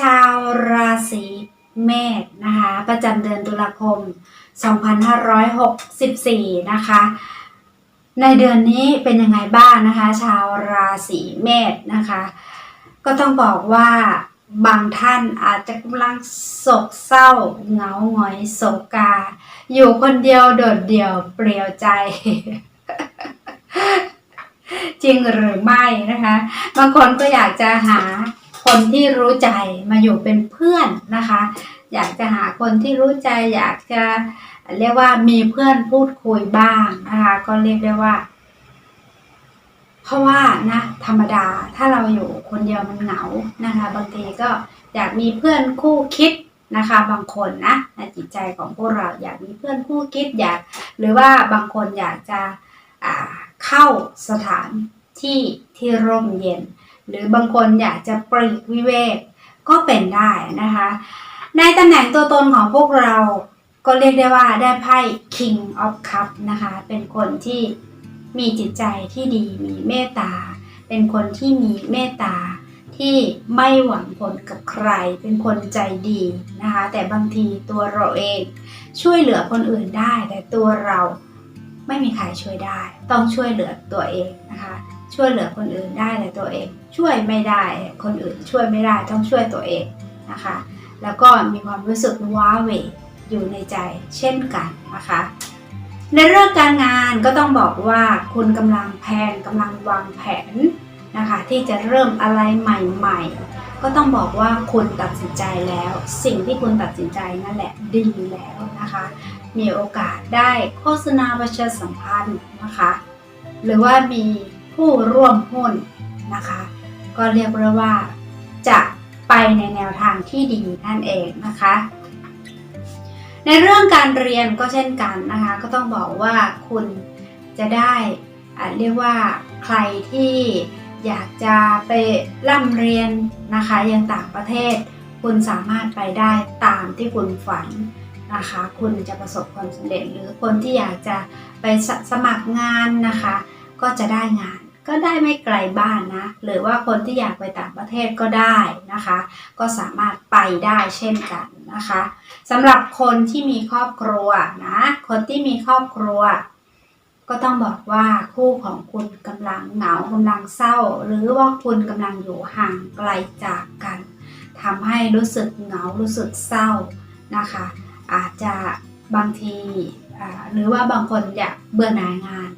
ชาวราศีเมษนะคะ ประจำเดือนตุลาคม 2564 นะคะ ในเดือนนี้เป็นยังไงบ้างนะคะ ชาวราศีเมษนะคะ ก็ต้องบอกว่าบางท่านอาจจะกำลังโศกเศร้าเหงาหงอยโศกา อยู่คนเดียวโดดเดี่ยวเปลี่ยวใจ จริงหรือไม่นะคะ บางคนก็อยากจะหา คนที่รู้ใจมาอยู่เป็นเพื่อนนะคะ อยากจะหาคนที่รู้ใจ อยากจะเรียกว่ามีเพื่อนพูดคุยบ้างนะคะก็เรียกได้ว่า เพราะว่านะธรรมดาถ้าเราอยู่คนเดียวมันเหงานะคะ บางทีก็อยากมีเพื่อนคู่คิดนะคะ บางคนนะในจิตใจของพวกเราอยากมีเพื่อนคู่คิดอยาก หรือว่าบางคนอยากจะเข้าสถานที่ที่ร่มเย็น หรือบางคนอยากจะปลีกวิเวกก็เป็นได้นะคะ ในตำแหน่งตัวตนของพวกเราก็เรียกได้ว่าได้ไพ่ King of Cup นะคะ เป็นคนที่มีจิตใจที่ดีมีเมตตา เป็นคนที่มีเมตตาที่ไม่หวังผลกับใคร เป็นคนใจดีนะคะ แต่บางทีตัวเราเองช่วยเหลือคนอื่นได้ แต่ตัวเราไม่มีใครช่วยได้ ต้องช่วยเหลือตัวเองนะคะ ช่วยเหลือคนอื่นได้แต่ตัวเอง ช่วยไม่ได้ คนอื่นช่วยไม่ได้ต้องช่วยตัวเองนะคะ แล้วก็มีความรู้สึกว้าเหวอยู่ในใจเช่นกันนะคะ ในเรื่องการงานก็ต้องบอกว่าคุณกำลังแพนกำลังวางแผนนะคะ ที่จะเริ่มอะไรใหม่ ๆ ก็ต้องบอกว่าคุณตัดสินใจแล้ว สิ่งที่คุณตัดสินใจนั่นแหละดีแล้วนะคะ มีโอกาสได้โฆษณาประชาสัมพันธ์นะคะ หรือว่ามีผู้ร่วมหุ้นนะคะ ก็เรียกได้ว่า จะไปในแนวทางที่ดีนั่นเองนะคะ ในเรื่องการเรียนก็เช่นกันนะคะ ก็ต้องบอกว่าคุณจะได้เรียกว่าใครที่อยากจะไปร่ำเรียนนะคะยังต่างประเทศ คุณสามารถไปได้ตามที่คุณฝันนะคะ คุณจะประสบความสำเร็จหรือคนที่อยากจะไปสสมัครงานนะคะ ก็จะได้งาน ก็ได้ไม่ไกลบ้านนะ หรือว่าคนที่อยากไปต่างประเทศก็ได้นะคะ ก็สามารถไปได้เช่นกันนะคะสำหรับคนที่มีครอบครัวนะ คนที่มีครอบครัว ก็ต้องบอกว่าคู่ของคุณกำลังเหงากำลังเศร้า หรือว่าคุณกำลังอยู่ห่างไกลจากกันทำให้รู้สึกเหงารู้สึกเศร้านะคะ อาจจะบางที หรือว่าบางคนอยากเบื่อหน่ายงาน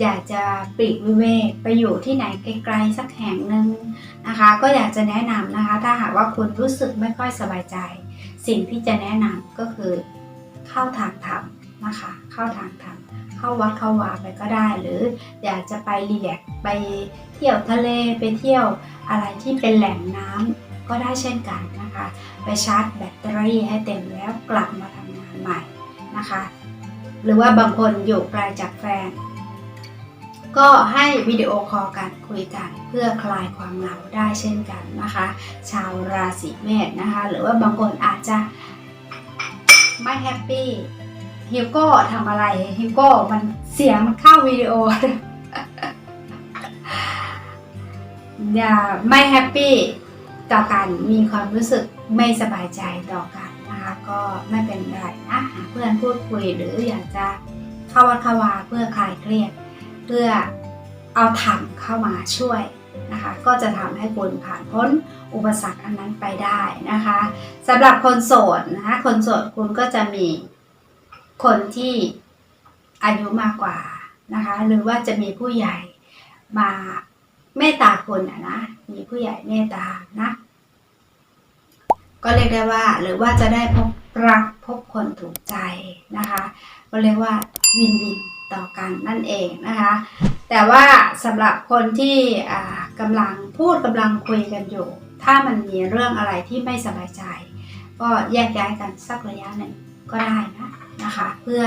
อยากจะปลีกวิเวกไปอยู่ที่ไหนไกลๆสักแห่งหนึ่งนะคะ ก็อยากจะแนะนำนะคะ ถ้าหากว่าคุณรู้สึกไม่ค่อยสบายใจ สิ่งที่จะแนะนำก็คือเข้าทางธรรมนะคะ เข้าทางธรรมเข้าวัดเข้าวาไปก็ได้ หรืออยากจะไปรีแลกไปเที่ยวทะเลไปเที่ยวอะไรที่เป็นแหล่งน้ำก็ได้เช่นกันนะคะ ไปชาร์จแบตเตอรี่ให้เต็มแล้วกลับมาทำงานใหม่นะคะ หรือว่าบางคนอยู่ไกลจากแฟน ก็ให้วิดีโอคอลกันคุยกัน เพื่อคลายความเหงาได้เช่นกันนะคะ ชาวราศีเมษนะคะ หรือว่าบางคนอาจจะไม่แฮปปี้ฮิวโก้ทำอะไรฮิวโก้มันเสียงมันเข้าวิดีโออย่าไม่แฮปปี้ต่อกันมีความรู้สึกไม่สบายใจต่อกัน ก็ไม่เป็นไรนะหาเพื่อนพูดคุยหรืออยากจะเข้าวัดเข้าวาเพื่อคลายเครียด เพื่อเอาธรรมเข้ามาช่วยนะคะก็จะทำให้คุณผ่านพ้นอุปสรรคอันนั้นไปได้นะคะสำหรับคนโสดนะคะคนโสดคุณก็จะมีคนที่อายุมากกว่านะคะหรือว่าจะมีผู้ใหญ่มาเมตตาคุณอะนะมีผู้ใหญ่เมตตานะ ก็เรียกได้ว่าหรือว่าจะได้พบรักพบคนถูกใจนะคะ ก็เรียกว่าวินวินต่อกันนั่นเองนะคะ แต่ว่าสำหรับคนที่อ่ากำลังพูดกำลังคุยกันอยู่ ถ้ามันมีเรื่องอะไรที่ไม่สบายใจ ก็แยกย้ายกันสักระยะหนึ่งก็ได้นะนะคะ เพื่อ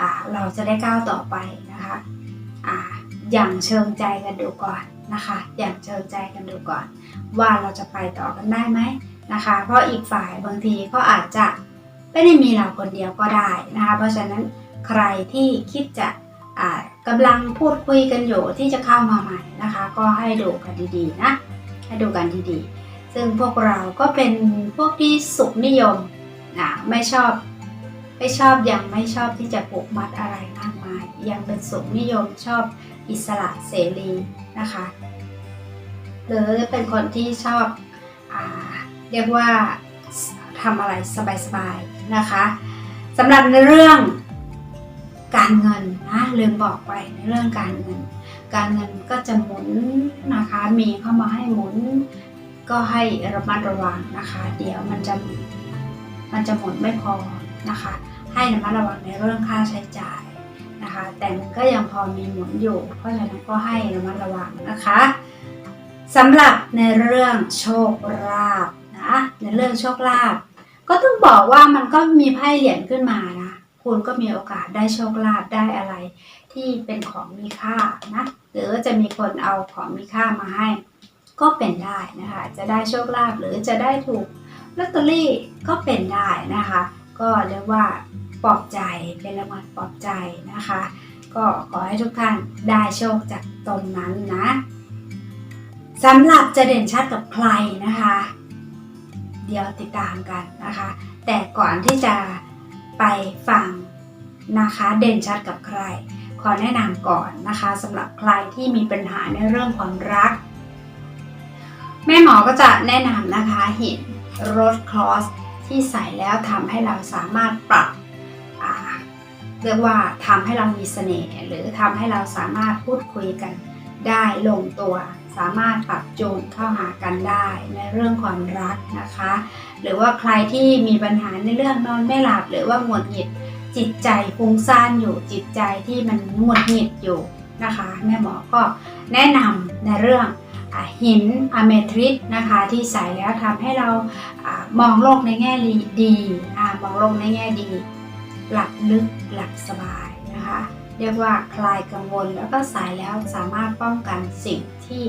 อเราจะได้ก้าวต่อไปนะคะออย่างเชิงใจกันดูก่อนนะคะ อย่างเชิงใจกันดูก่อน ว่าเราจะไปต่อกันได้ไหม นะคะ เพราะอีกฝ่ายบางทีก็อาจจะไม่ได้มีเราคนเดียวก็ได้นะคะ เพราะฉะนั้นใครที่คิดจะกำลังพูดคุยกันอยู่ที่จะเข้ามาใหม่นะคะ ก็ให้ดูกันดีๆนะให้ดูกันดีๆ ซึ่งพวกเราก็เป็นพวกที่สุขนิยมนะไม่ชอบไม่ชอบยังไม่ชอบที่จะผูกมัดอะไรมากมาย ยังเป็นสุขนิยมชอบอิสระเสรีนะคะ หรือเป็นคนที่ชอบอา เรียกว่าทำอะไรสบายๆนะคะสำหรับในเรื่องการเงินนะลืมบอกไปในเรื่องการเงิน การเงินก็จะหมุนนะคะมีเข้ามาให้หมุนก็ให้ระมัดระวังนะคะ เดี๋ยวมันจะมันจะหมุนไม่พอนะคะ ให้ระมัดระวังในเรื่องค่าใช้จ่ายนะคะ แต่มันก็ยังพอมีหมุนอยู่ เพราะฉะนั้นก็ให้ระมัดระวังนะคะสำหรับในเรื่องโชคลาภ ในเรื่องโชคลาภก็ต้องบอกว่ามันก็มีไพ่เหรียญขึ้นมานะคุณก็มีโอกาสได้โชคลาภได้อะไร ที่เป็นของมีค่านะหรือว่าจะมีคนเอาของมีค่ามาให้ ก็เป็นได้นะคะจะได้โชคลาภหรือจะได้ถูกลอตเตอรี่ก็เป็นได้นะคะ ก็เรียกว่าปลอบใจเป็นรางวัลปลอบใจนะคะ ก็ขอให้ทุกท่านได้โชคจากตรงนั้นนะสำหรับจะเด่นชัดกับใครนะคะ เดี๋ยวติดตามกันนะคะ แต่ก่อนที่จะไปฟังนะคะเด่นชัดกับใคร ขอแนะนำก่อนนะคะสำหรับใครที่มีปัญหาในเรื่องความรัก แม่หมอก็จะแนะนำนะคะหินโรสคลอสที่ใส่แล้วทำให้เราสามารถปรับเรียกว่าทำให้เรามีเสน่ห์หรือทำให้เราสามารถพูดคุยกัน ได้ลงตัว สามารถปรับจูนเข้าหากันได้ในเรื่องความรักนะคะ หรือว่าใครที่มีปัญหาในเรื่องนอนไม่หลับ หรือว่าหงุดหงิดจิตใจฟุ้งซ่านอยู่จิตใจที่มันหงุดหงิดอยู่นะคะ แม่หมอก็แนะนำในเรื่องหินอะเมทริสนะคะที่ใส่แล้วทำให้เราอมองโลกในแง่ดีอมองโลกในแง่ดี หลับลึกหลับสบายนะคะ เรียกว่าคลายกังวลแล้วก็ใส่แล้วสามารถป้องกันสิ่งที่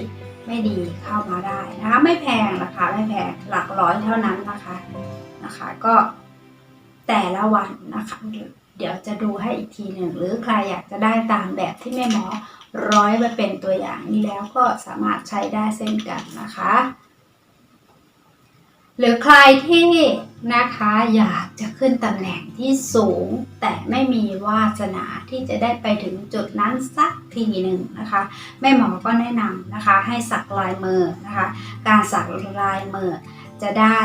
ไม่ดีเข้ามาได้นะคะไม่แพงราคาไม่แพงหลักร้อยเท่านั้นนะคะนะคะ ก็แต่ละวันนะคะ เดี๋ยวจะดูให้อีกทีหนึ่งหรือใครอยากจะได้ตามแบบที่แม่หมอร้อยมาเป็นตัวอย่างนี้แล้วก็สามารถใช้ได้เช่นกันนะคะ หรือใครที่นะคะอยากจะขึ้นตำแหน่งที่สูง แต่ไม่มีวาสนาที่จะได้ไปถึงจุดนั้นสักทีหนึ่งนะคะแม่หมอก็แนะนำนะคะให้สักลายมือนะคะการสักลายมือจะได้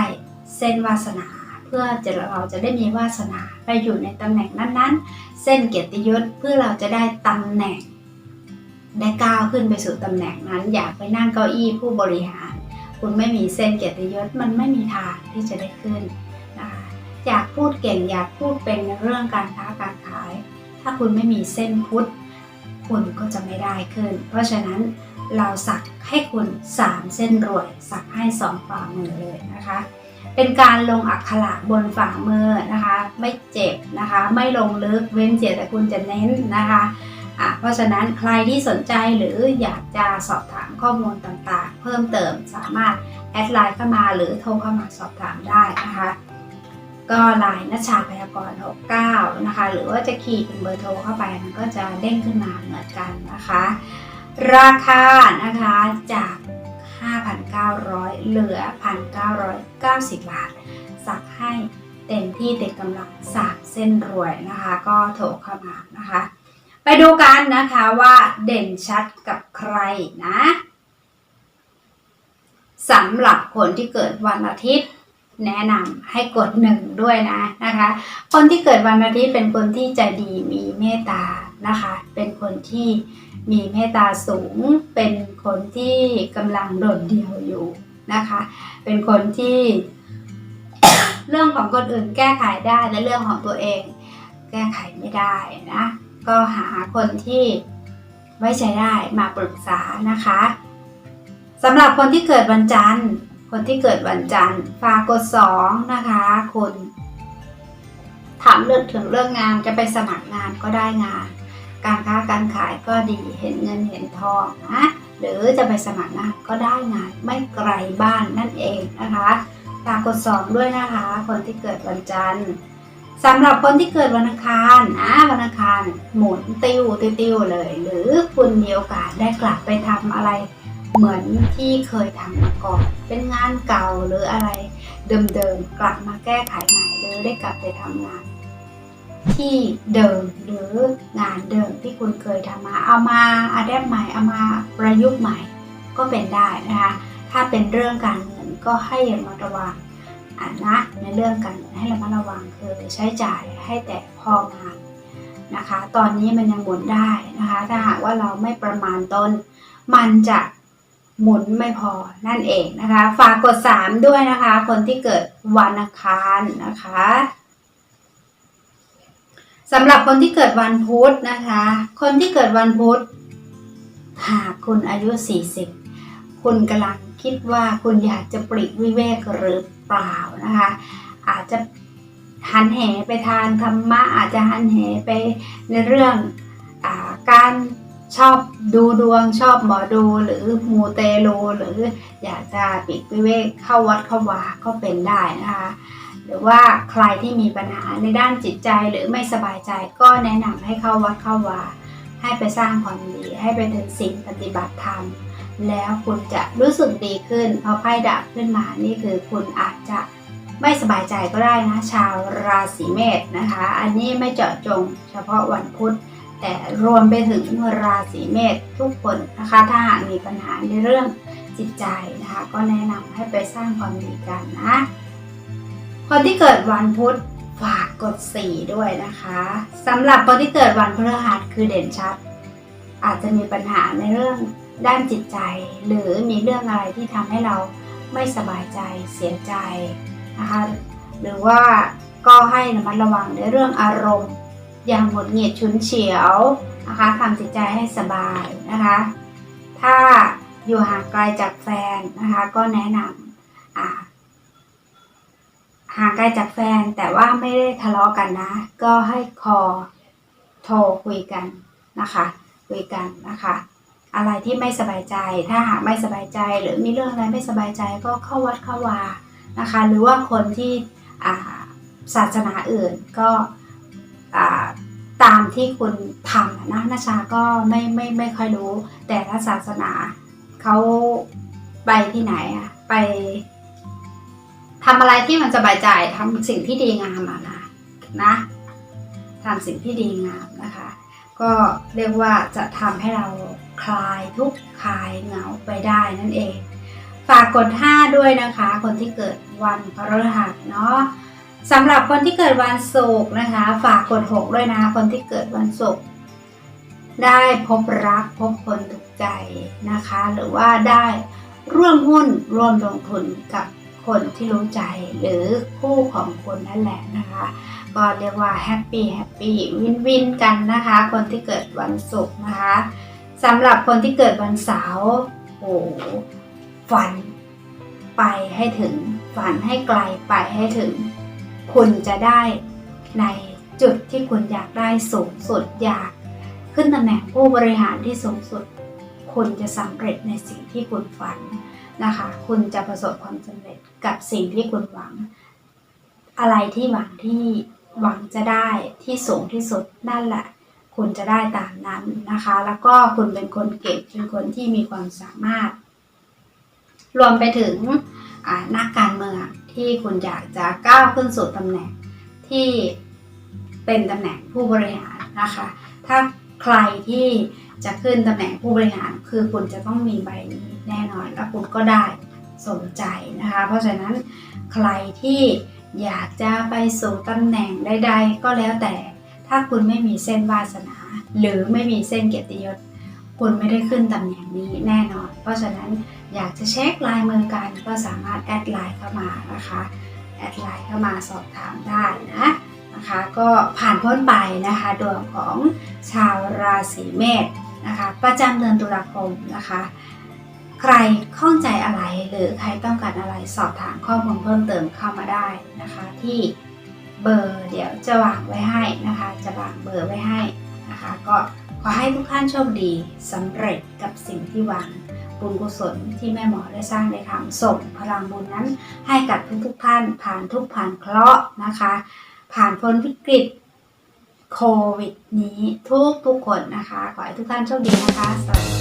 เส้นวาสนาเพื่อจะเราจะได้มีวาสนาไปอยู่ในตำแหน่งนั้นๆ เส้นเกียรติยศเพื่อเราจะได้ตำแหน่งได้ก้าวขึ้นไปสู่ตำแหน่งนั้น อยากไปนั่งเก้าอี้ผู้บริหาร คุณไม่มีเส้นเกียรติยศมันไม่มีทางที่จะได้ขึ้นนะคะอยากพูดเก่งอยากพูดเป็นในเรื่องการค้าการขาย ถ้าคุณไม่มีเส้นพุทธคุณก็จะไม่ได้ขึ้น เพราะฉะนั้นเราสักให้คุณ 3 เส้นรวย สักให้ 2 ฝ่ามือเลยนะคะ เป็นการลงอักขระบนฝ่ามือนะคะ ไม่เจ็บนะคะ ไม่ลงลึกเว้นเสียแต่คุณจะเน้นนะคะ อะเพราะฉะนั้นใครที่สนใจหรืออยากจะสอบถามข้อมูลต่างๆ เพิ่มเติมสามารถแอดไลน์เข้ามาหรือโทรเข้ามาสอบถามได้นะคะ ก็ไลน์นัชชาพยากรณ์69 นะคะ หรือว่าจะขีดเป็นเบอร์โทรเข้าไปมันก็จะเด้งขึ้นมาเหมือนกันนะคะ ราคานะคะจาก 5,900 เหลือ 1,990 บาท สักให้เต็มที่เต็มกำลังสามเส้นรวยนะคะ ก็โทรเข้ามานะคะ ไปดูกันนะคะว่าเด่นชัดกับใครนะสำหรับคนที่เกิดวันอาทิตย์ แนะนำให้กดหนึ่งด้วยนะนะคะ คนที่เกิดวันอาทิตย์เป็นคนที่ใจดีมีเมตตานะคะ เป็นคนที่มีเมตตาสูง เป็นคนที่กำลังโดดเดี่ยวอยู่นะคะ เป็นคนที่เรื่องของคนอื่นแก้ไขได้และเรื่องของตัวเอง แก้ไขไม่ได้นะ ก็หาคนที่ไว้ใจได้มาปรึกษานะคะสำหรับคนที่เกิดวันจันทร์ คนที่เกิดวันจันทร์ฝากกดสองนะคะคุณถามเรื่องถึงเรื่องงานจะไปสมัครงานก็ได้งาน การค้าการขายก็ดีเห็นเงินเห็นทองนะหรือจะไปสมัครงานก็ได้งานไม่ไกลบ้านนั่นเองนะคะฝากกดสองด้วยนะคะ คนที่เกิดวันจันทร์ สำหรับคนที่เกิดวันอังคารนะวันอังคารหมุนติวติวติวเลย หรือคุณมีโอกาสได้กลับไปทำอะไร เหมือนที่เคยทำมาก่อน เป็นงานเก่าหรืออะไรเดิมๆกลับมาแก้ไขใหม่หรือได้กลับไปทำงาน ที่เดิมหรืองานเดิมที่คุณเคยทำมา เอามาอัดแอปใหม่เอามาประยุกต์ใหม่ก็เป็นได้นะคะถ้าเป็นเรื่องการเงินก็ให้ระมัดระวัง อ่านะในเรื่องการให้ระมัดระวังคือใช้จ่ายให้แต่พองานนะคะ ตอนนี้มันยังหมุนได้นะคะ ถ้าหากว่าเราไม่ประมาณตนมันจะหมุนไม่พอนั่นเองนะคะ ฝากกด 3 ด้วยนะคะ คนที่เกิดวันอังคารนะคะสำหรับคนที่เกิดวันพุธนะคะ คนที่เกิดวันพุธหากคุณอายุ 40 คุณกำลัง คิดว่าคุณอยากจะปลีกวิเวกหรือเปล่านะคะ อาจจะหันเหไปทางธรรมะอาจจะหันเหไปในเรื่องอการชอบดูดวงชอบหมอดูหรือมูเตลูหรืออยากจะปลีกวิเวกเข้าวัดเข้าวาก็เป็นได้นะคะหรือว่าใครที่มีปัญหาในด้านจิตใจหรือไม่สบายใจก็แนะนำให้เข้าวัดเข้าวาให้ไปสร้างความดีให้ไปถึงสิ่งปฏิบัติธรรม แล้วคุณจะรู้สึกดีขึ้นพอไพ่ดับขึ้นมานี่คือคุณอาจจะไม่สบายใจก็ได้นะ ชาวราศีเมษนะคะ อันนี้ไม่เจาะจงเฉพาะวันพุธแต่รวมไปถึงราศีเมษทุกคนนะคะ ถ้าหากมีปัญหาในเรื่องจิตใจนะคะ ก็แนะนำให้ไปสร้างความดีกันนะคนที่เกิดวันพุธฝากกด4ด้วยนะคะสำหรับคนที่เกิดวันพฤหัสคือเด่นชัด อาจจะมีปัญหาในเรื่อง ด้านจิตใจ หรือมีเรื่องอะไรที่ทำให้เราไม่สบายใจเสียใจนะคะหรือว่าก็ให้ระมัดระวังในเรื่องอารมณ์ อย่างหงุดหงิดฉุนเฉียวนะคะทำจิตใจให้สบายนะคะ ถ้าอยู่ห่างไกลจากแฟนนะคะ ก็แนะนำห่างไกลจากแฟนแต่ว่าไม่ได้ทะเลาะกันนะ ก็ให้คอโทรคุยกันนะคะ คุยกันนะคะ อะไรที่ไม่สบายใจ ถ้าหากไม่สบายใจ หรือมีเรื่องอะไรไม่สบายใจก็เข้าวัดเข้าวานะคะ หรือว่าคนที่ศาสนาอื่นก็ตามที่คุณทำนะนาชาก็ไม่ไม่ไม่ค่อยรู้ แต่ถ้าศาสนาเขาไปที่ไหนอะไปทำอะไรที่มันสบายใจทำสิ่งที่ดีงามอะนะนะทำสิ่งที่ดีงามนะคะ ก็เรียกว่าจะทำให้เราคลายทุกข์คลายเหงาไปได้นั่นเอง ฝากกด 5 ด้วยนะคะ คนที่เกิดวันพฤหัสเนาะสำหรับคนที่เกิดวันศุกร์นะคะ ฝากกด 6 ด้วยนะ คนที่เกิดวันศุกร์ได้พบรักพบคนถูกใจนะคะ หรือว่าได้ร่วมหุ้นร่วมลงทุนกับ คนที่รู้ใจหรือคู่ของคุณนั่นแหละนะคะก็เรียกว่าแฮปปี้แฮปปี้วินวินกันนะคะ คนที่เกิดวันศุกร์นะคะสำหรับคนที่เกิดวันเสาร์โอ้โหฝันไปให้ถึงฝันให้ไกลไปให้ถึง คุณจะได้ในจุดที่คุณอยากได้สูงสุดอยาก ขึ้นตำแหน่งผู้บริหารที่สูงสุด คุณจะสำเร็จในสิ่งที่คุณฝัน นะคะ คุณจะประสบความสำเร็จกับสิ่งที่คุณหวัง อะไรที่หวังที่หวังจะได้ที่สูงที่สุดนั่นแหละ คุณจะได้ตามนั้นนะคะ แล้วก็คุณเป็นคนเก่งเป็นคนที่มีความสามารถ รวมไปถึงนักการเมืองที่คุณอยากจะก้าวขึ้นสู่ตำแหน่งที่เป็นตำแหน่งผู้บริหารนะคะ ถ้าใครที่จะขึ้นตำแหน่งผู้บริหารคือคุณจะต้องมีใบนี้ แน่นอนแล้วคุณก็ได้สมใจนะคะ เพราะฉะนั้นใครที่อยากจะไปสู่ตำแหน่งใดๆก็แล้วแต่ ถ้าคุณไม่มีเส้นวาสนา หรือไม่มีเส้นเกียรติยศ คุณไม่ได้ขึ้นตำแหน่งนี้แน่นอน เพราะฉะนั้นอยากจะเช็คลายมือกันก็สามารถแอดไลน์เข้ามานะคะแอดไลน์เข้ามาสอบถามได้นะนะคะ ก็ผ่านพ้นไปนะคะดวงของชาวราศีเมษนะคะ ประจำเดือนตุลาคมนะคะ ใครข้องใจอะไรหรือใครต้องการอะไรสอบถามข้อมูลเพิ่มเติมเข้ามาได้นะคะ ที่เบอร์เดี๋ยวจะวางไว้ให้นะคะ จะวางเบอร์ไว้ให้นะคะ ก็ขอให้ทุกท่านโชคดีสำเร็จกับสิ่งที่หวังบุญกุศลที่แม่หมอได้สร้างได้ทำส่งพลังบุญนั้น ให้กับทุกๆท่านผ่านทุกผ่านเคราะห์นะคะ ผ่านพ้นวิกฤตโควิดนี้ทุกทุกคนนะคะ ขอให้ทุกท่านโชคดีนะคะสวัสดี